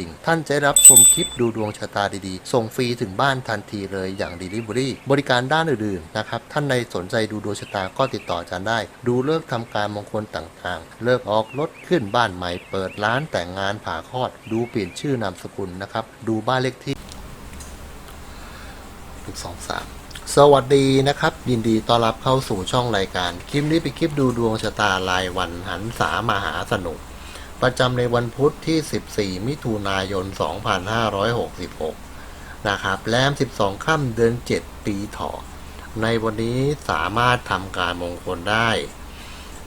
ดิ่ง ท่านจะได้รับชมคลิปดูดวงชะตาดีๆ ส่งฟรีถึงบ้านทันทีเลยอย่าง Delivery บริการด้านอื่นๆนะครับ ท่านใดสนใจดูดวงชะตาก็ติดต่ออาจารย์ได้ ดูเลิกษ์ทำการมงคลต่างๆ เลิกออกรถขึ้นบ้านใหม่ เปิดร้านแต่งงานผ่าคลอด ดูเปลี่ยนชื่อนามสกุลนะครับ ดูบ้านเลขที่หนึ่งสองสามสวัสดีนะครับ ยินดีต้อนรับเข้าสู่ช่องรายการ คลิปนี้เป็นคลิปดูดวงชะตารายวันหันษามหาสนุก ประจำในวันพุธที่ 14 มิถุนายน 2566 นะครับ แรม 12 ค่ำเดือน 7 ปีเถาะในวันนี้สามารถทำการมงคลได้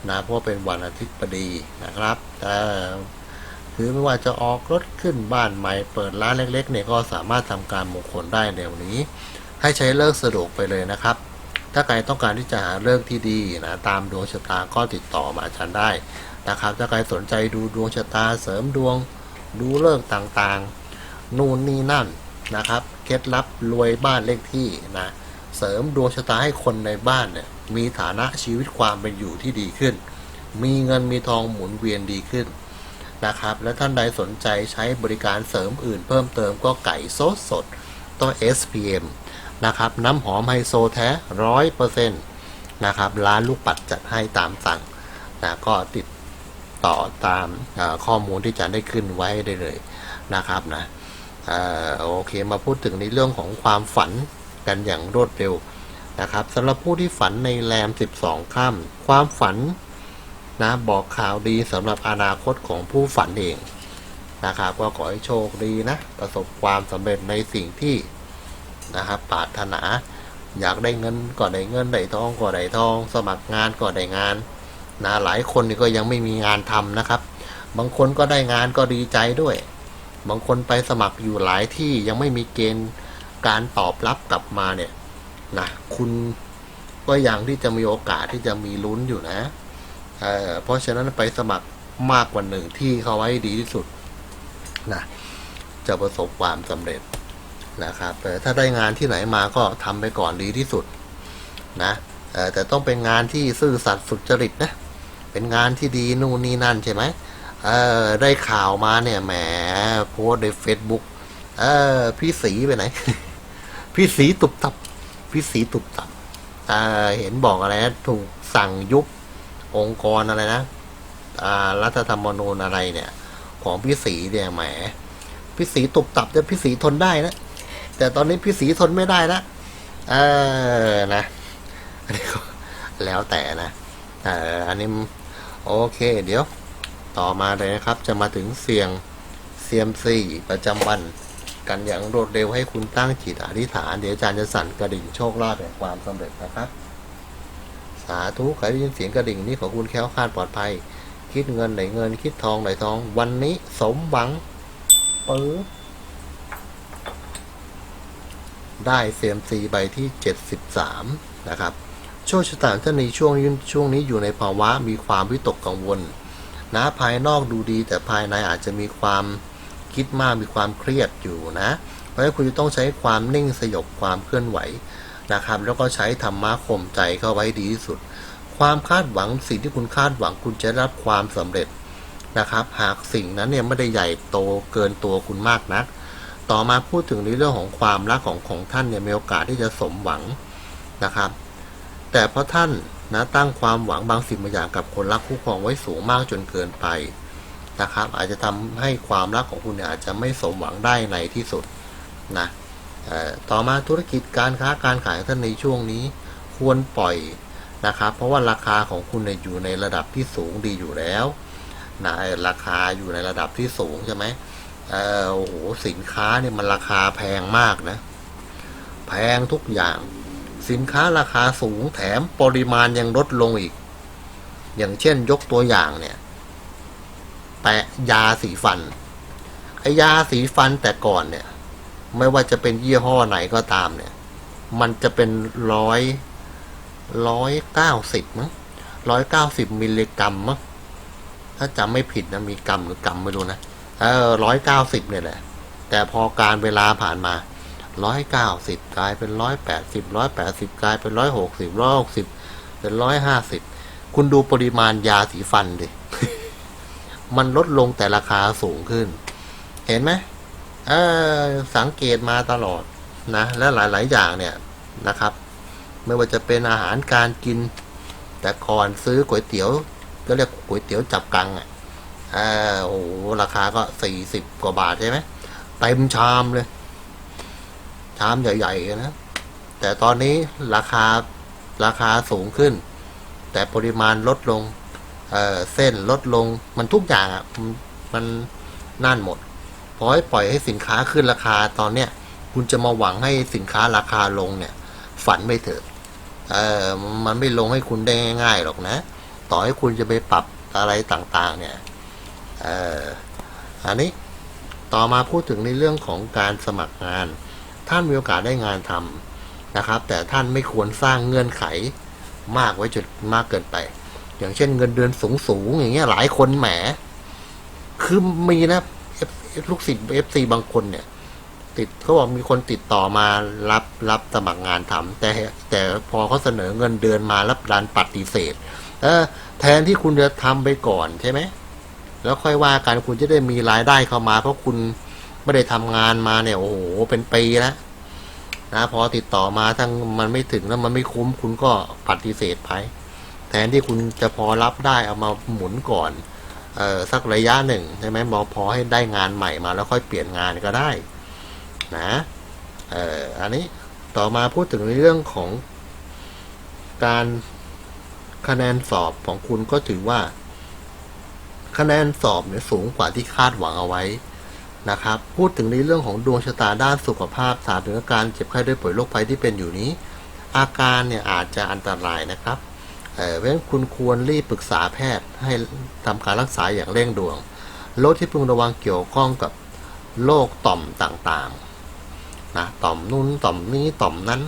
นะเพราะเป็นวันอาทิตย์พอดีนะครับแต่คือไม่ว่าจะออกรถขึ้นบ้านใหม่เปิดร้านเล็กๆเนี่ยก็สามารถทำการมงคลได้ในวันนี้ ให้ใช้เลิกสะดวกไปเลยนะครับ ถ้าใครต้องการที่จะหาเลิกที่ดีนะตามดวงชะตาก็ติดต่อมาฉันได้ นะครับ ถ้าใครสนใจดูดวงชะตาเสริมดวง ดูเลิกต่างๆ นู่นนี่นั่นนะครับ เคล็ดลับรวยบ้านเลขที่นะ เสริมดวงชะตาให้คนในบ้านเนี่ยมีฐานะชีวิตความเป็นอยู่ที่ดีขึ้น มีเงินมีทองหมุนเวียนดีขึ้นนะครับ และท่านใดสนใจใช้บริการเสริมอื่นเพิ่มเติมก็ไก่สดสดต้อง SPM นะครับ น้ำหอมไฮโซแท้ร้อยเปอร์เซ็นต์นะครับ ร้านลูกปัดจัดให้ตามสั่งนะก็ติด ต่อตามข้อมูลที่จะได้ขึ้นไว้ได้เลยนะครับนะออโอเคมาพูดถึงในเรื่องของความฝันกันอย่างรวดเร็วนะครับสำหรับผู้ที่ฝันในแรม 12 ค่ำความฝันนะบอกข่าวดีสำหรับอนาคตของผู้ฝันเองนะครับ ก็ขอให้โชคดีนะ ประสบความสำเร็จในสิ่งที่นะครับปรารถนา อยากได้เงินก็ได้เงินได้ทองก็ได้ทอง สมัครงานก็ได้งาน นะหลายคนก็ยังไม่มีงานทำนะครับ บางคนก็ได้งานก็ดีใจด้วย บางคนไปสมัครอยู่หลายที่ยังไม่มีเกณฑ์การตอบรับกลับมาเนี่ยนะคุณก็ยังที่จะมีโอกาสที่จะมีลุ้นอยู่นะเเพราะฉะนั้นไปสมัครมากกว่าหนึ่งที่เขาไว้ดีที่สุดนะจะประสบความสำเร็จนะครับแต่ถ้าได้งานที่ไหนมาก็ทำไปก่อนดีที่สุดนะแต่ต้องเป็นงานที่ซื่อสัตย์สุจริตนะ เป็นงานที่ดีนู่นนี่นั่นใช่ไหมเออได้ข่าวมาเนี่ยแหมโพสต์ในเฟซบุ๊กเออพี่สีไปไหน พี่สีตุบตับ พี่สีตุบตับเออเห็นบอกอะไรนะถูกสั่งยุบองค์กรอะไรนะอ่ารัฐธรรมนูญอะไรเนี่ย ของพี่สีเนี่ยแหมพี่สีตุบตับจะพี่สีทนได้นะแต่ตอนนี้พี่สีทนไม่ได้แล้วเออนะแล้วแต่นะเอออันนี้ โอเค เดี๋ยวต่อมาเลยนะครับ จะมาถึงเสียงเซียมซีประจำวัน กันอย่างรวดเร็วให้คุณตั้งจิตอธิษฐาน เดี๋ยวอาจารย์จะสั่นกระดิ่งโชคลาภแห่งความสำเร็จนะครับ สาธุใครได้ยินเสียงกระดิ่งนี้ขอคุณแค้วคลาดปลอดภัย คิดเงินไหนเงิน คิดทองไหนทอง วันนี้สมหวังปื๊บได้เซียมซีใบที่ 73 นะครับ โชคชะตาท่านในช่วงช่วงนี้อยู่ในภาวะมีความวิตกกังวลนะภายนอกดูดี แต่ภายในอาจจะมีความคิดมากมีความเครียดอยู่นะเพราะฉะนั้นคุณจะต้องใช้ความนิ่งสยบความเคลื่อนไหวนะครับ แล้วก็ใช้ธรรมะข่มใจเข้าไว้ดีที่สุด ความคาดหวังสิ่งที่คุณคาดหวังคุณจะรับความสำเร็จนะครับ หากสิ่งนั้นเนี่ยไม่ได้ใหญ่โตเกินตัวคุณมากนัก ต่อมาพูดถึงในเรื่องของความรักของของท่านเนี่ยมีโอกาสที่จะสมหวังนะครับ แต่เพราะท่านนะตั้งความหวังบางสิ่งบางอย่างกับคนรักคู่ครองไว้สูงมากจนเกินไปนะครับ อาจจะทำให้ความรักของคุณเนี่ยอาจจะไม่สมหวังได้ในที่สุดนะต่อมาธุรกิจการค้าการขายของท่านในช่วงนี้ควรปล่อยนะครับ เพราะว่าราคาของคุณเนี่ยอยู่ในระดับที่สูงดีอยู่แล้วนะราคาอยู่ในระดับที่สูงใช่ไหมเออโอ้โหสินค้าเนี่ยมันราคาแพงมากนะ แพงทุกอย่าง สินค้าราคาสูงแถมปริมาณยังลดลงอีก อย่างเช่นยกตัวอย่างเนี่ย แปะยาสีฟันไอยาสีฟันแต่ก่อนเนี่ย ไม่ว่าจะเป็นยี่ห้อไหนก็ตามเนี่ย มันจะเป็นร้อยร้อยเก้าสิบมั้งร้อยเก้าสิบมิลลิกรัมมั้งถ้าจำไม่ผิดนะมีกรัมหรือกรัมไม่รู้นะเออร้อยเก้าสิบเนี่ยแหละ แต่พอการเวลาผ่านมา ร้อยเก้าสิบกลายเป็นร้อยแปดสิบร้อยแปดสิบกลายเป็นร้อยหกสิบร้อยหกสิบเป็นร้อยห้าสิบคุณดูปริมาณยาสีฟันดิมันลดลงแต่ราคาสูงขึ้น เห็นไหมเออสังเกตมาตลอดนะ และหลาย ๆ อย่างเนี่ยนะครับ ไม่ว่าจะเป็นอาหารการกิน แต่ก่อนซื้อก๋วยเตี๋ยว ก็เรียกก๋วยเตี๋ยวจับกังอะเออโอ้โหราคาก็สี่สิบกว่าบาทใช่ไหมเต็มชามเลย ชามใหญ่ๆนะ แต่ตอนนี้ราคาราคาสูงขึ้น แต่ปริมาณลดลงเเส้นลดลงมันทุกอย่างอะมันมันนั่นหมดพอให้ปล่อยให้สินค้าขึ้นราคาตอนเนี้ย คุณจะมาหวังให้สินค้าราคาลงเนี่ย ฝันไม่เถอะเออมันไม่ลงให้คุณได้ง่ายๆหรอกนะ ต่อให้คุณจะไปปรับอะไรต่างๆ เนี่ยเอออันนี้ต่อมาพูดถึงในเรื่องของการสมัครงาน ท่านมีโอกาสได้งานทำนะครับ แต่ท่านไม่ควรสร้างเงื่อนไขมากไว้จนมากเกินไป อย่างเช่นเงินเดือนสูงๆอย่างเงี้ยหลายคนแหม คือมีนะลูกศิษย์เอฟซีบางคนเนี่ย ติดเขาบอกมีคนติดต่อมารับรับสมัครงานทำแต่แต่พอเขาเสนอเงินเดือนมารับดันปฏิเสธ เออ แทนที่คุณจะทำไปก่อนใช่ไหมแล้วค่อยว่ากันคุณจะได้มีรายได้เข้ามา เพราะคุณ ไม่ได้ทำงานมาเนี่ยโอ้โหเป็นปีแล้วนะพอติดต่อมาทั้งมันไม่ถึงแล้วมันไม่คุ้มคุณก็ปฏิเสธไปแทนที่คุณจะพอรับได้เอามาหมุนก่อนเออสักระยะหนึ่งใช่ไหมมอพอให้ได้งานใหม่มาแล้วค่อยเปลี่ยนงานก็ได้ นะเอ่ออันนี้ต่อมาพูดถึงในเรื่องของการคะแนนสอบของคุณก็ถือว่า คะแนนสอบเนี่ยสูงกว่าที่คาดหวังเอาไว้ นะครับ พูดถึงในเรื่องของดวงชะตาด้านสุขภาพถามถึงอาการเจ็บไข้ด้ป่วยโรคภัยที่เป็นอยู่นี้ อาการเนี่ยอาจจะอันตรายนะครับเออเพราะฉะนั้นคุณควรรีบปรึกษาแพทย์ให้ทำการรักษาอย่างเร่งด่วน โรคที่พึงระวังเกี่ยวข้องกับโรคต่อมต่างๆนะต่อมนู้นต่อมนี้ต่อมนั้น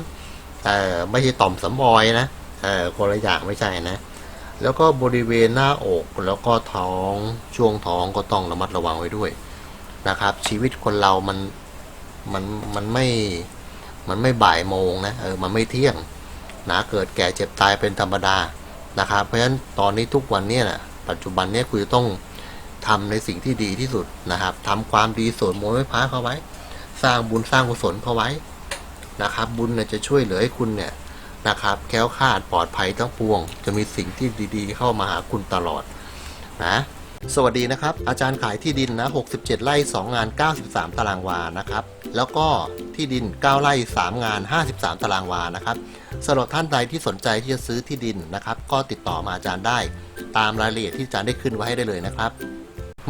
เอ่อไม่ใช่ต่อมสำออยนะเออคนละอย่างไม่ใช่นะ แล้วก็บริเวณหน้าอกแล้วก็ท้องช่วงท้องก็ต้องระมัดระวังไว้ด้วย นะครับ ชีวิตคนเรามันมันมันไม่มันไม่บ่ายโมงนะเออมันไม่เที่ยงนะเกิดแก่เจ็บตายเป็นธรรมดานะครับ เพราะฉะนั้นตอนนี้ทุกวันเนี้นะปัจจุบันเนี้คุณต้องทำในสิ่งที่ดีที่สุดนะครับทำความดีส่วนโมไม่พ้าเข้าไว้ สร้างบุญสร้างกุศลเข้าไว้นะครับ บุญเนี่ยจะช่วยเหลือให้คุณเนี่ยนะครับ แค้วคาดปลอดภัยทั้งปวง จะมีสิ่งที่ดี ๆ เข้ามาหาคุณตลอดนะ สวัสดีนะครับ อาจารย์ขายที่ดินนะ 67 ไร่ 2 งาน 93 ตารางวานะครับ แล้วก็ที่ดิน 9 ไร่ 3 งาน 53 ตารางวานะครับสำหรับท่านใดที่สนใจที่จะซื้อที่ดินนะครับ ก็ติดต่อมาอาจารย์ได้ ตามรายละเอียดที่อาจารย์ได้ขึ้นไว้ให้ได้เลยนะครับ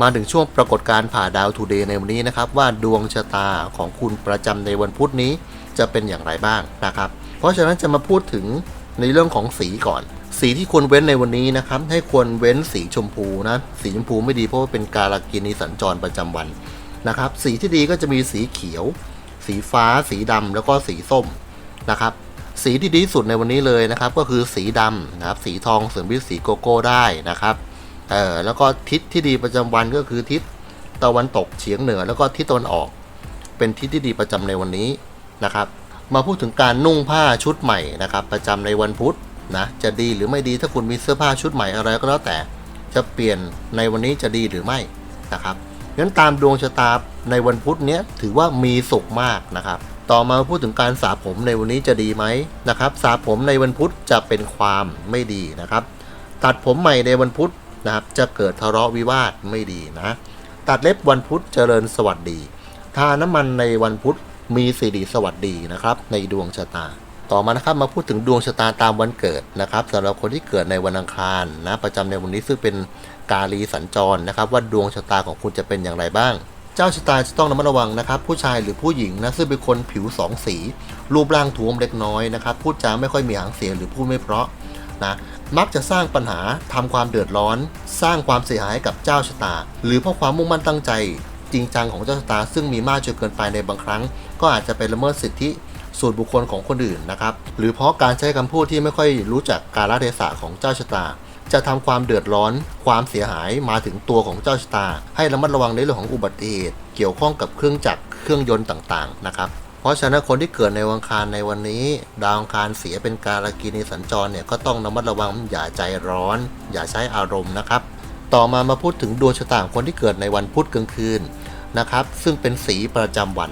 มาถึงช่วงปรากฏการณ์ผ่าดาวทูเดย์ในวันนี้นะครับ ว่าดวงชะตาของคุณประจำในวันพุธนี้จะเป็นอย่างไรบ้างนะครับ เพราะฉะนั้นจะมาพูดถึงในเรื่องของสีก่อน สีที่ควรเว้นในวันนี้นะครับ ให้ควรเว้นสีชมพูนะ สีชมพูไม่ดีเพราะว่าเป็นการากินีสัญจรประจำวันนะครับ สีที่ดีก็จะมีสีเขียว สีฟ้า สีดำแล้วก็สีส้มนะครับ สีที่ดีสุดในวันนี้เลยนะครับ ก็คือสีดำนะครับ สีทองเสริมด้วยสีโกโก้ได้นะครับเออแล้วก็ทิศที่ดีประจำวันก็คือทิศตะวันตกเฉียงเหนือ แล้วก็ทิศตะวันออก เป็นทิศที่ดีประจำในวันนี้นะครับ มาพูดถึงการนุ่งผ้าชุดใหม่นะครับ ประจำในวันพุธ นะจะดีหรือไม่ดีถ้าคุณมีเสื้อผ้าชุดใหม่อะไรก็แล้วแต่ จะเปลี่ยนในวันนี้จะดีหรือไม่นะครับงั้นตามดวงชะตาในวันพุธเนี้ยถือว่ามีสุขมากนะครับ ต่อมาพูดถึงการสระผมในวันนี้จะดีไหมนะครับสระผมในวันพุธจะเป็นความไม่ดีนะครับ ตัดผมใหม่ในวันพุธนะครับจะเกิดทะเลาะวิวาทไม่ดีนะ ตัดเล็บวันพุธเจริญสวัสดี ทาน้ำมันในวันพุธมีสิริสวัสดีนะครับ ในดวงชะตา ต่อมานะครับมาพูดถึงดวงชะตาตามวันเกิดนะครับสำหรับคนที่เกิดในวันอังคารนะประจำในวันนี้ซึ่งเป็นกาลีสัญจรนะครับ ว่าดวงชะตาของคุณจะเป็นอย่างไรบ้าง เจ้าชะตาจะต้องระมัดระวังนะครับ ผู้ชายหรือผู้หญิงนะซึ่งเป็นคนผิวสองสี รูปร่างท้วมเล็กน้อยนะครับพูดจาไม่ค่อยมีหางเสียงหรือพูดไม่เพราะนะมักจะสร้างปัญหาทำความเดือดร้อน สร้างความเสียหายให้กับเจ้าชะตา หรือเพราะความมุ่งมั่นตั้งใจ จริงจังของเจ้าชะตา ซึ่งมีมากจนเกินไปในบางครั้ง ก็อาจจะไปละเมิดสิทธิ ส่วนบุคคลของคนอื่นนะครับ หรือเพราะการใช้คำพูดที่ไม่ค่อยรู้จักกาลเทศะของเจ้าชะตา จะทำความเดือดร้อน ความเสียหายมาถึงตัวของเจ้าชะตา ให้ระมัดระวังในเรื่องของอุบัติเหตุเกี่ยวข้องกับเครื่องจักรเครื่องยนต์ต่างๆนะครับเพราะฉะนั้นคนที่เกิดในวันอังคารในวันนี้ ดาวอังคารเสียเป็นการกินีสัญจรเนี่ยก็ต้องระมัดระวังอย่าใจร้อน อย่าใช้อารมณ์นะครับ ต่อมามาพูดถึงดวงชะตาของคนที่เกิดในวันพุธกลางคืนนะครับ ซึ่งเป็นสีประจำวัน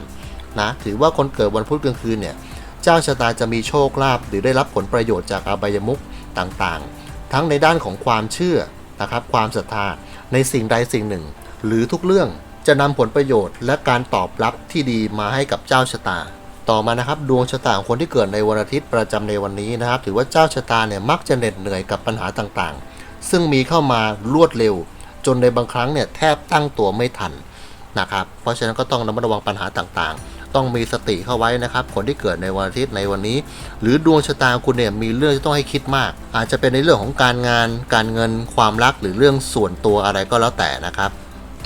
นะ ถือว่าคนเกิดวันพุธกลางคืนเนี่ย เจ้าชะตาจะมีโชคลาภหรือได้รับผลประโยชน์จากอบายมุขต่างๆ ทั้งในด้านของความเชื่อนะครับ ความศรัทธาในสิ่งใดสิ่งหนึ่ง หรือทุกเรื่องจะนำผลประโยชน์และการตอบรับที่ดีมาให้กับเจ้าชะตา ต่อมานะครับดวงชะตาของคนที่เกิดในวันอาทิตย์ประจำในวันนี้นะครับ ถือว่าเจ้าชะตาเนี่ยมักจะเหน็ดเหนื่อยกับปัญหาต่างๆ ซึ่งมีเข้ามารวดเร็ว จนในบางครั้งเนี่ยแทบตั้งตัวไม่ทันนะครับ เพราะฉะนั้นก็ต้องระมัดระวังปัญหาต่างๆ ต้องมีสติเข้าไว้นะครับ คนที่เกิดในวันอาทิตย์ในวันนี้ หรือดวงชะตาคุณเนี่ยมีเรื่องที่ต้องให้คิดมาก อาจจะเป็นในเรื่องของการงาน การเงิน ความรักหรือเรื่องส่วนตัวอะไรก็แล้วแต่นะครับ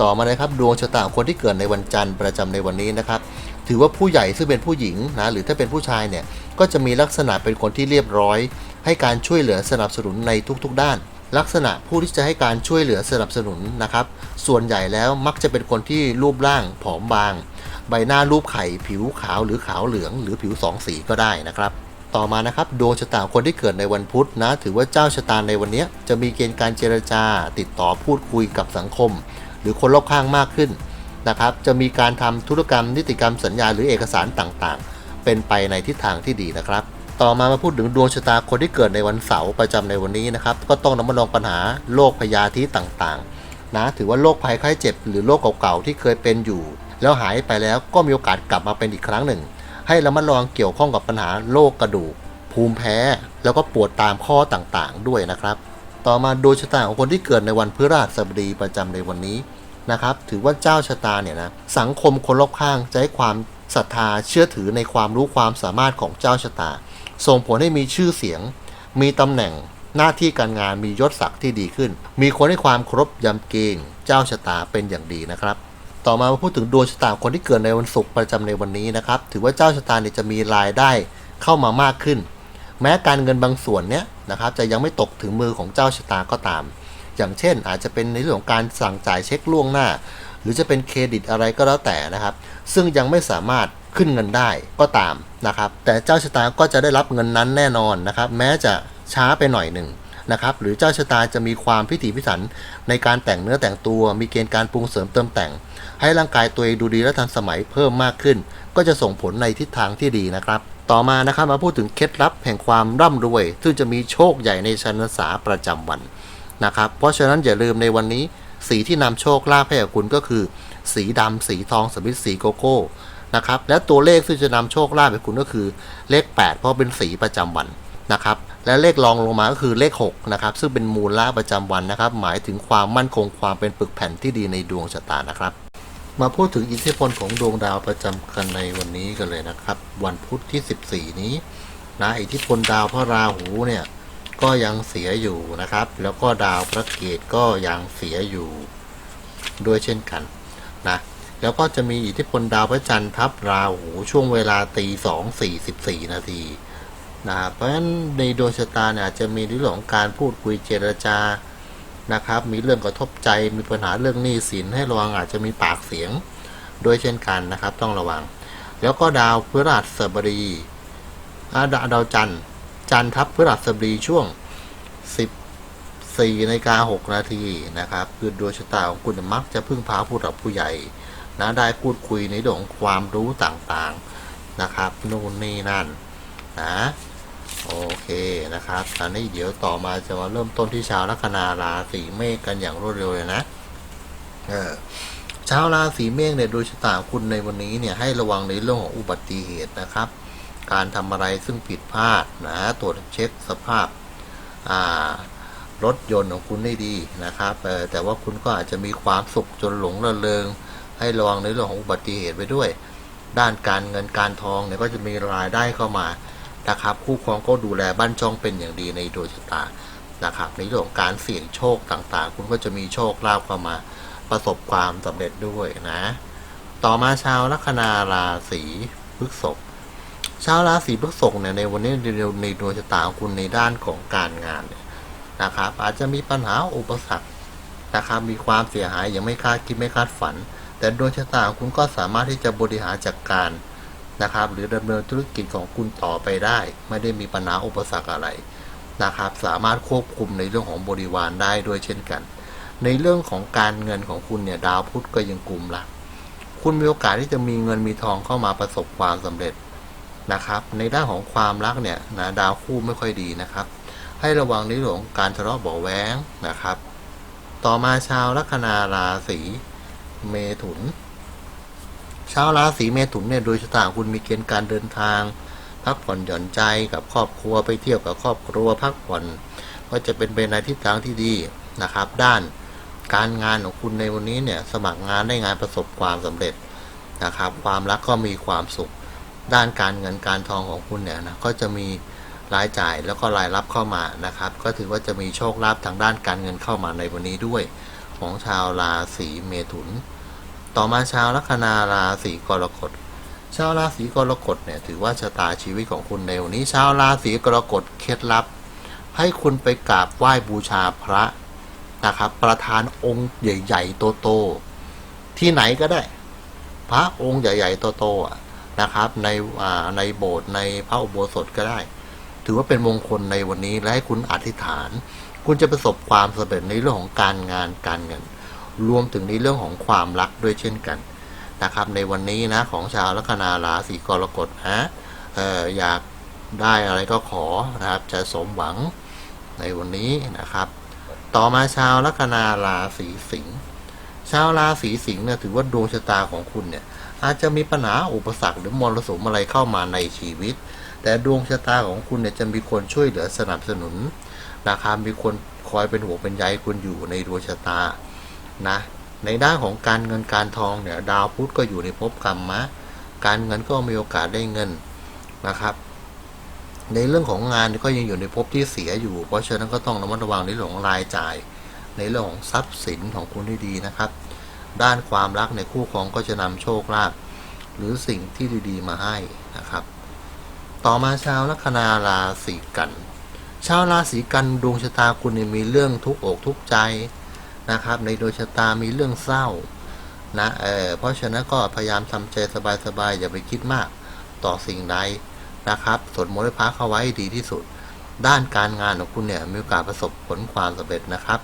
ต่อมาเลยครับดวงชะตาคนที่เกิดในวันจันทร์ประจำในวันนี้นะครับถือว่าผู้ใหญ่ซึ่งเป็นผู้หญิงนะหรือถ้าเป็นผู้ชายเนี่ยก็จะมีลักษณะเป็นคนที่เรียบร้อย ให้การช่วยเหลือสนับสนุนในทุกๆ ด้าน ลักษณะผู้ที่จะให้การช่วยเหลือสนับสนุนนะครับ ส่วนใหญ่แล้วมักจะเป็นคนที่รูปร่างผอมบาง ใบหน้ารูปไข่ผิวขาวหรือขาวเหลือง หรือผิวสองสีก็ได้นะครับต่อมานะครับดวงชะตาคนที่เกิดในวันพุธนะ ถือว่าเจ้าชะตาในวันนี้จะมีเกณฑ์การเจรจา ติดต่อพูดคุยกับสังคม หรือคนรอบข้างมากขึ้นนะครับจะมีการทำธุรกรรม นิติกรรมสัญญาหรือเอกสารต่างๆ เป็นไปในทิศทางที่ดีนะครับ ต่อมามาพูดถึงดวงชะตาคนที่เกิดในวันเสาร์ประจำในวันนี้นะครับก็ต้องระมัดระวังปัญหาโรคพยาธิต่างๆนะถือว่าโรคภัยไข้เจ็บ หรือโรคเก่าๆที่เคยเป็นอยู่ แล้วหายไปแล้วก็มีโอกาสกลับมาเป็นอีกครั้งหนึ่ง ให้ระมัดระวังเกี่ยวข้องกับปัญหาโรคกระดูก ภูมิแพ้ แล้วก็ปวดตามข้อต่างๆ ด้วยนะครับ ต่อมาดวงชะตาของคนที่เกิดในวันพฤหัสบดีประจำในวันนี้นะครับ ถือว่าเจ้าชะตาเนี่ยนะสังคมคนรอบข้างจะให้ความศรัทธาเชื่อถือในความรู้ความสามารถของเจ้าชะตา ส่งผลให้มีชื่อเสียง มีตำแหน่งหน้าที่การงานมียศศักดิ์ที่ดีขึ้น มีคนให้ความเคารพยำเกรงเจ้าชะตาเป็นอย่างดีนะครับ ต่อมามาพูดถึงดวงชะตาคนที่เกิดในวันศุกร์ประจำในวันนี้นะครับ ถือว่าเจ้าชะตาเนี่ยจะมีรายได้เข้ามามากขึ้น แม้การเงินบางส่วนเนี้ยนะครับจะยังไม่ตกถึงมือของเจ้าชะตาก็ตาม อย่างเช่น อาจจะเป็นในเรื่องของการสั่งจ่ายเช็คล่วงหน้า หรือจะเป็นเครดิตอะไรก็แล้วแต่นะครับ ซึ่งยังไม่สามารถขึ้นเงินได้ก็ตามนะครับ แต่เจ้าชะตาก็จะได้รับเงินนั้นแน่นอนนะครับ แม้จะช้าไปหน่อยหนึ่งนะครับ หรือเจ้าชะตาจะมีความพิถีพิถันในการแต่งเนื้อแต่งตัว มีเกณฑ์การปรุงเสริมเติมแต่ง ให้ร่างกายตัวเองดูดีและทันสมัยเพิ่มมากขึ้น ก็จะส่งผลในทิศทางที่ดีนะครับ ต่อมานะครับมาพูดถึงเคล็ดลับแห่งความร่ำรวย ซึ่งจะมีโชคใหญ่ในชันษาประจำวันนะครับ เพราะฉะนั้นอย่าลืมในวันนี้ สีที่นำโชคลาภให้กับคุณก็คือ สีดำสีทองสมิธสีโกโก้นะครับและตัวเลขที่จะนำโชคลาภให้คุณก็คือเลข 8 เพราะเป็นสีประจำวันนะครับและเลขรองลงมาก็คือเลข6นะครับซึ่งเป็นมูลค่าประจำวันนะครับ หมายถึงความมั่นคงความเป็นปึกแผ่นที่ดีในดวงชะตานะครับ มาพูดถึงอิทธิพลของดวงดาวประจำกันในวันนี้กันเลยนะครับ วันพุธที่ 14 นี้นะอิทธิพลดาวพระราหูเนี่ยก็ยังเสียอยู่นะครับ แล้วก็ดาวพระเกตก็ยังเสียอยู่ด้วยเช่นกันนะแล้วก็จะมีอิทธิพลดาวพระจันทร์ทับราหูช่วงเวลาตีสองสี่สิบสี่นาทีนะครับเพราะฉะนั้นในดวงชะตาเนี่ยจะมีเรื่องของการพูดคุยเจรจา นะครับ มีเรื่องกระทบใจมีปัญหาเรื่องหนี้สินให้ระวังอาจจะมีปากเสียงด้วยเช่นกันนะครับ ต้องระวัง แล้วก็ดาวพฤหัสบดีอาดาวดาวจันทร์จันทร์ทับพฤหัสบดีช่วง 14นาฬิกา6นาทีนะครับ คือดวงชะตาของคุณมักจะพึ่งพาผู้หลักผู้ใหญ่นะได้พูดคุยในเรื่องของความรู้ต่างๆนะครับ นู่นนี่นั่นนะ โอเคนะครับตอนนี้เดี๋ยวต่อมาจะมาเริ่มต้นที่ชาวลัคนาราศีเมษกันอย่างรวดเร็วเลยนะ เออชาวราศีเมษเนี่ยโดยชะตาคุณในวันนี้เนี่ยให้ระวังในเรื่องของอุบัติเหตุนะครับ การทำอะไรซึ่งผิดพลาดนะตรวจเช็คสภาพอ่ารถยนต์ของคุณได้ดีนะครับแต่ว่าคุณก็อาจจะมีความสุขจนหลงระเริง ให้ระวังในเรื่องของอุบัติเหตุไปด้วย ด้านการเงินการทองเนี่ยก็จะมีรายได้เข้ามา นะครับ คู่ครองก็ดูแลบ้านช่องเป็นอย่างดีในดวงชะตานะครับ ในเรื่องของการเสี่ยงโชคต่างๆ คุณก็จะมีโชคลาภเข้ามาประสบความสำเร็จด้วยนะ ต่อมาชาวลัคนาราศีพฤษภชาวราศีพฤษภเนี่ยในวันนี้ในในดวงชะตาของคุณในด้านของการงานเนี่ยนะครับ อาจจะมีปัญหาอุปสรรคนะครับมีความเสียหายอย่างไม่คาดคิดไม่คาดฝัน แต่ดวงชะตาของคุณก็สามารถที่จะบริหารจัดการ นะครับ หรือดำเนินธุรกิจของคุณต่อไปได้ ไม่ได้มีปัญหาอุปสรรคอะไรนะครับ สามารถควบคุมในเรื่องของบริวารได้ด้วยเช่นกัน ในเรื่องของการเงินของคุณเนี่ยดาวพุธก็ยังกลุ่มละคุณมีโอกาสที่จะมีเงินมีทองเข้ามาประสบความสำเร็จนะครับ ในด้านของความรักเนี่ยนะดาวคู่ไม่ค่อยดีนะครับ ให้ระวังในเรื่องของการทะเลาะเบาะแว้งนะครับ ต่อมาชาวลัคนาราศีเมถุน ชาวราศีเมถุนเนี่ยโดยชะตาคุณมีเกณฑ์การเดินทาง พักผ่อนหย่อนใจกับครอบครัวไปเที่ยวกับครอบครัวพักผ่อน ก็จะเป็นไปในทิศทางที่ดีนะครับ ด้านการงานของคุณในวันนี้เนี่ยสมัครงานได้งานประสบความสำเร็จนะครับ ความรักก็มีความสุข ด้านการเงินการทองของคุณเนี่ยนะก็จะมีรายจ่ายแล้วก็รายรับเข้ามานะครับ ก็ถือว่าจะมีโชคลาภทางด้านการเงินเข้ามาในวันนี้ด้วย ของชาวราศีเมถุน ต่อมาชาวลัคนาราศีกรกฎชาวราศีกรกฎเนี่ยถือว่าชะตาชีวิตของคุณในวันนี้ ชาวราศีกรกฎเคล็ดลับ ให้คุณไปกราบไหว้บูชาพระนะครับ ประธานองค์ใหญ่ ๆ โตๆที่ไหนก็ได้ พระองค์ใหญ่ ๆ โตๆนะครับ ในในโบสถ์ในพระอุโบสถก็ได้ ถือว่าเป็นมงคลในวันนี้และให้คุณอธิษฐาน คุณจะประสบความสำเร็จในเรื่องของการงานการเงิน รวมถึงในเรื่องของความรักด้วยเช่นกันนะครับในวันนี้นะของชาวลัคนาราศีกรกฎฮะเอออยากได้อะไรก็ขอนะครับจะสมหวังในวันนี้นะครับ ต่อมาชาวลัคนาราศีสิงห์ชาวราศีสิงห์เนี่ยถือว่าดวงชะตาของคุณเนี่ยอาจจะมีปัญหาอุปสรรคหรือมรสุมอะไรเข้ามาในชีวิต แต่ดวงชะตาของคุณเนี่ยจะมีคนช่วยเหลือสนับสนุนนะครับมีคนคอยเป็นห่วงเป็นใยคุณอยู่ในดวงชะตา นะในด้านของการเงินการทองเนี่ยดาวพุธก็อยู่ในภพกรรมมะ การเงินก็มีโอกาสได้เงินนะครับ ในเรื่องของงานก็ยังอยู่ในภพที่เสียอยู่ เพราะฉะนั้นก็ต้องระมัดระวังในเรื่องของรายจ่าย ในเรื่องของทรัพย์สินของคุณให้ดีนะครับ ด้านความรักในคู่ครองก็จะนำโชคลาภหรือสิ่งที่ดีๆมาให้นะครับ ต่อมาชาวลัคนาราศีกัน ชาวราศีกันดวงชะตาคุณมีเรื่องทุกอกทุกใจ นะครับ ในดวงชะตามีเรื่องเศร้านะเออเพราะฉะนั้นก็พยายามทำใจสบายๆอย่าไปคิดมากต่อสิ่งใดนะครับสวดมนต์พระเข้าไว้ดีที่สุด ด้านการงานของคุณเนี่ยมีโอกาสประสบผลความสำเร็จนะครับ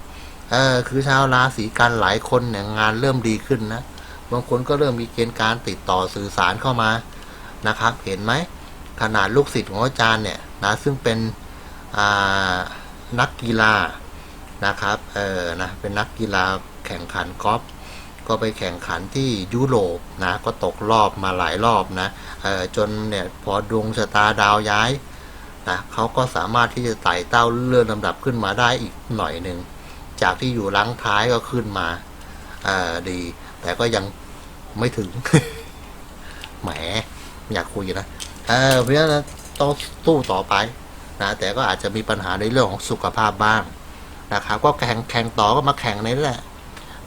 เออคือชาวราศีกันหลายคนเนี่ยงานเริ่มดีขึ้นนะบางคนก็เริ่มมีเกณฑ์การติดต่อสื่อสารเข้ามานะครับ เห็นไหมขนาดลูกศิษย์ของอาจารย์เนี่ยนะซึ่งเป็นนักกีฬา นะครับเออนะเป็นนักกีฬาแข่งขันกอล์ฟก็ไปแข่งขันที่ยุโรปนะก็ตกรอบมาหลายรอบนะเออจนเนี่ยพอดวงชะตาดาวย้ายนะเขาก็สามารถที่จะไต่เต้าเลื่อนลำดับขึ้นมาได้อีกหน่อยหนึ่งจากที่อยู่ลังท้ายก็ขึ้นมาเออดี แต่ก็ยังไม่ถึงแหมอยากคุยนะเออเพราะฉะนั้นต้องสู้ต่อไปนะแต่ก็อาจจะมีปัญหาในเรื่องของสุขภาพบ้าง นะครับก็แข่งแข่งต่อก็มาแข่งในนั่แหละ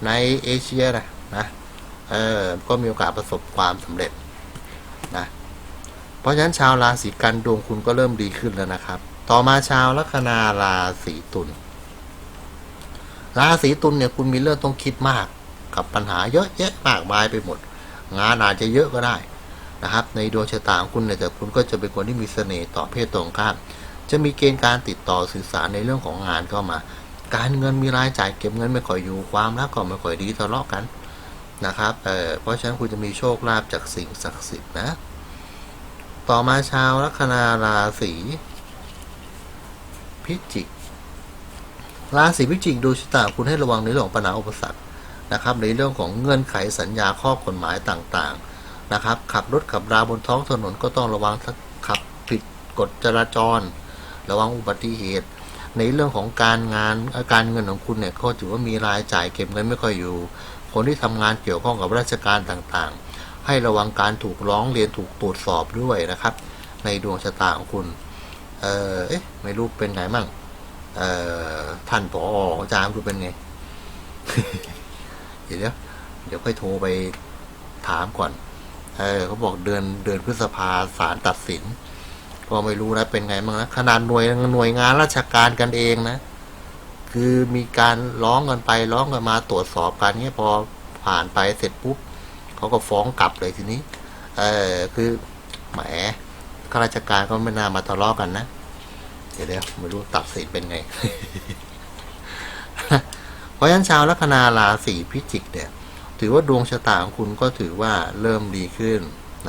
ในเอเชียนะนะเออก็มีโอกาสประสบความสำเร็จนะเพราะฉะนั้นชาวราศีกันดวงคุณก็เริ่มดีขึ้นแล้วนะครับ ต่อมาชาวลัคนาราศีตุลราศีตุลเนี่ยคุณมีเรื่องต้องคิดมากกับปัญหาเยอะแยะมากมายไปหมด งานอาจจะเยอะก็ได้นะครับ ในดวงชะตาของคุณเนี่ยแต่คุณก็จะเป็นคนที่มีเสน่ห์ต่อเพศตรงข้ามจะมีเกณฑ์การติดต่อสื่อสารในเรื่องของงานเข้ามา การเงินมีรายจ่ายเก็บเงินไม่ค่อยอยู่ความรักก็ไม่ค่อยดีทะเลาะกันนะครับเเพราะฉะนั้นคุณจะมีโชคลาภจากสิ่งศักดิ์สิทธิ์นะ ต่อมาชาวลัคนาราศีพิจิก ราศีพิจิกดูชะตาคุณให้ระวังในเรื่องของปัญหาอุปสรรคนะครับ ในเรื่องของเงื่อนไขสัญญาข้อกฎหมายต่างๆนะครับ ขับรถขับราบนท้องถนนก็ต้องระวังขับผิดกฎจราจร ระวังอุบัติเหตุ ในเรื่องของการงานการเงินของคุณเนี่ยก็ถือว่ามีรายจ่ายเก็บเงินไม่ค่อยอยู่ คนที่ทำงานเกี่ยวข้องกับราชการต่างๆ ให้ระวังการถูกร้องเรียนถูกตรวจสอบด้วยนะครับ ในดวงชะตาของคุณ เออเอ๊ะไม่รู้เป็นไงมั่งเอ่อท่านผออาจารย์รู้เป็นไง เดี๋ยวเดี๋ยวค่อยโทรไปถามก่อน เออเขาบอกเดือนเดือนพฤษภาศาลตัดสิน ก็ไม่รู้นะเป็นไงบ้างนะขนาดหน่วยหน่วยงานราชการกันเองนะ คือมีการร้องกันไปร้องกันมาตรวจสอบกันเนี้ยพอผ่านไปเสร็จปุ๊บเขาก็ฟ้องกลับเลยทีนี้ เออคือแหมข้าราชการก็ไม่น่ามาทะเลาะกันนะเดี๋ยวเดี๋ยวไม่รู้ตัดสินเป็นไงเพราะฉะนั้นชาวลัคนาราศีพิจิกเนี่ย ถือว่าดวงชะตาของคุณก็ถือว่าเริ่มดีขึ้น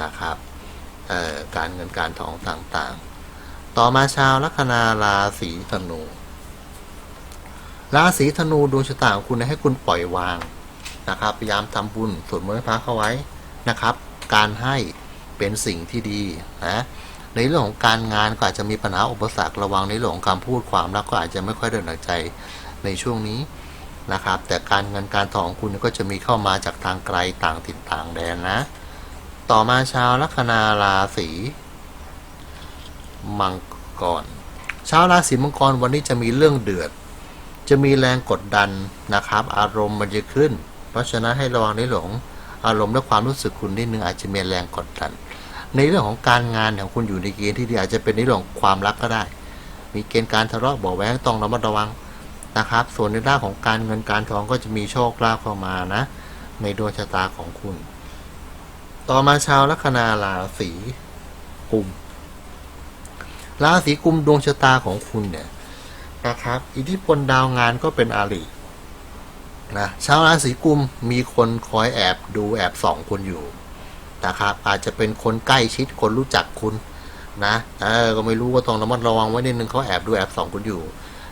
นะครับ การเงินการทองต่างๆ ต่อมาชาวลัคนาราศีธนู ราศีธนูดวงชะตาของคุณให้คุณปล่อยวางนะครับ พยายามทำบุญสวดมนต์พระเข้าไว้นะครับ การให้เป็นสิ่งที่ดีนะในเรื่องของการงานก็อาจจะมีปัญหาอุปสรรคระวังในเรื่องของคำพูดความรักก็อาจจะไม่ค่อยเดินหนักใจในช่วงนี้นะครับ แต่การเงินการทองของคุณก็จะมีเข้ามาจากทางไกลต่างถิ่นต่างแดนนะ ต่อมาชาวลัคนาราศีมังกร ชาวราศีมังกรวันนี้จะมีเรื่องเดือด จะมีแรงกดดันนะครับ อารมณ์มันจะขึ้น เพราะฉะนั้นให้ระวังในเรื่องอารมณ์และความรู้สึกคุณนิดนึงอาจจะมีแรงกดดัน ในเรื่องของการงานของคุณอยู่ในเกณฑ์ที่ดีอาจจะเป็นในเรื่องของความรักก็ได้ มีเกณฑ์การทะเลาะเบาะแว้งต้องระมัดระวังนะครับ ส่วนในด้านของการเงินการทองก็จะมีโชคลาภเข้ามานะ ในดวงชะตาของคุณ ต่อมาชาวลัคนาราศีกุมราศีกุมดวงชะตาของคุณเนี่ยนะครับ อิทธิพลดาวงานก็เป็นอาลีนะชาวราศีกุมมีคนคอยแอบดูแอบส่องคุณอยู่นะครับอาจจะเป็นคนใกล้ชิดคนรู้จักคุณนะเออก็ไม่รู้ก็ต้องระมัดระวังไว้นิดนึงเขาแอบดูแอบส่องคุณอยู่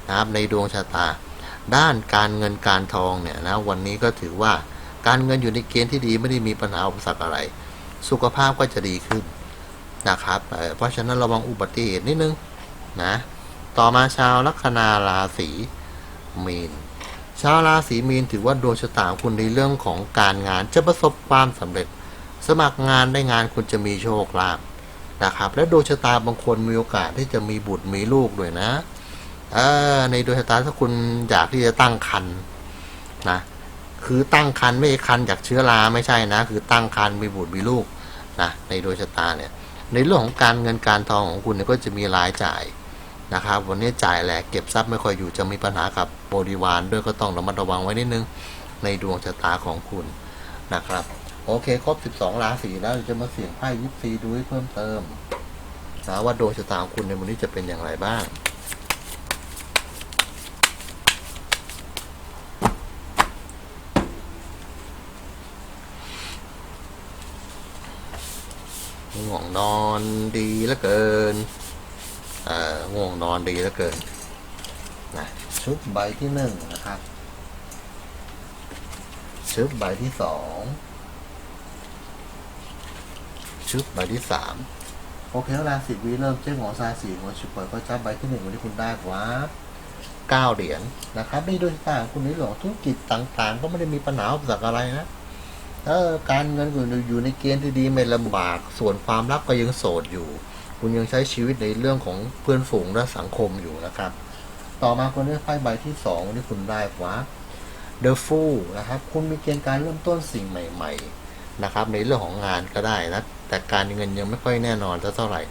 นะครับในดวงชะตา ด้านการเงินการทองเนี่ยนะวันนี้ก็ถือว่า การเงินอยู่ในเกณฑ์ที่ดีไม่ได้มีปัญหาอุปสรรคอะไร สุขภาพก็จะดีขึ้นนะครับเเพราะฉะนั้นระวังอุบัติเหตุนิดนึงนะ ต่อมาชาวลัคนาราศีมีน ชาวราศีมีนถือว่าดวงชะตาของคุณในเรื่องของการงานจะประสบความสำเร็จ สมัครงานได้งานคุณจะมีโชคลาภนะครับ และดวงชะตาบางคนมีโอกาสที่จะมีบุตรมีลูกด้วยนะในดวงชะตาถ้าคุณอยากที่จะตั้งครรภ์นะ คือตั้งครรภ์ไม่ใช่ครรภ์จากเชื้อราไม่ใช่นะ คือตั้งครรภ์มีบุตรมีลูกนะในดวงชะตาเนี่ยในเรื่องของการเงินการทองของคุณเนี่ยก็จะมีรายจ่ายนะครับ วันนี้จ่ายแหลกเก็บทรัพย์ไม่ค่อยอยู่จะมีปัญหากับบริวารด้วยก็ต้องระมัดระวังไว้นิดนึงในดวงชะตาของคุณนะครับ โอเคครบ 12 ราศีแล้วเดี๋ยวจะมาเสี่ยงไพ่ยิปซีดูให้เพิ่มเติมนะว่าดวงชะตาของคุณในวันนี้จะเป็นอย่างไรบ้าง ง่วงนอนดีเหลือเกิน เอ่อ ง่วงนอนดีเหลือเกิน นะ ชุดใบที่หนึ่งนะครับ ชุดใบที่สอง ชุดใบที่สามโอเคแล้วราศีวีเริ่มเจ้าหัวซาสีหัวชุดเปิดก็จับใบที่หนึ่งวันที่คุณได้กว่าเก้าเหรียญนะครับนี่โดยต่างคุณในเรื่องของธุรกิจต่างๆ ก็ไม่ได้มีปัญหาอุปสรรคอะไรนะ เออการเงินคุณอยู่ในเกณฑ์ที่ดีไม่ลำบาก ส่วนความรักก็ยังโสดอยู่ คุณยังใช้ชีวิตในเรื่องของเพื่อนฝูงและสังคมอยู่นะครับ ต่อมาคนได้ไพ่ใบที่สองที่คุณได้ว่า The Fool นะครับ คุณมีเกณฑ์การเริ่มต้นสิ่งใหม่ ๆ นะครับ ในเรื่องของงานก็ได้นะ แต่การเงินยังไม่ค่อยแน่นอนเท่าไหร่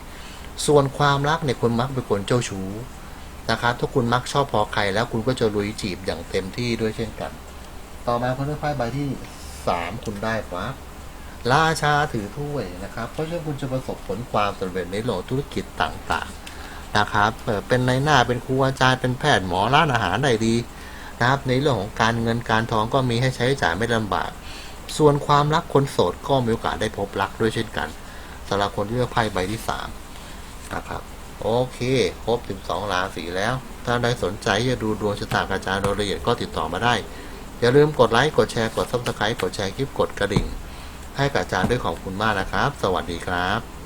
ส่วนความรักเนี่ยคุณมักเป็นคนเจ้าชู้นะครับ ถ้าคุณมักชอบพอใครแล้วคุณก็จะลุยจีบอย่างเต็มที่ด้วยเช่นกัน ต่อมาคนได้ไพ่ใบที่ สามคุณได้คว่าราชาถือถ้วยนะครับ เพราะฉะนั้นคุณจะประสบผลความสำเร็จในโลกธุรกิจต่างๆนะครับเอ่อเป็นในายหน้าเป็นครูอาจารย์เป็นแพทย์หมอร้านอาหารได้ดีนะครับ ในเรื่องของการเงินการทองก็มีให้ใช้จ่ายไม่ลำบาก ส่วนความรักคนโสดก็มีโอกาสได้พบรักด้วยเช่นกันสำหรับคนที่เลือกไพ่ใบที่สามนะครับโอเค ครบ 12 ราศีแล้ว ถ้าใดสนใจจะดูดวงชะตากระจารย์โดยละเอียดก็ติดต่อมาได้ อย่าลืมกดไลค์ กดแชร์ กดซับสไครต์กดแชร์คลิป กดกระดิ่ง ให้กับอาจารย์ด้วยของคุณมากนะครับ สวัสดีครับ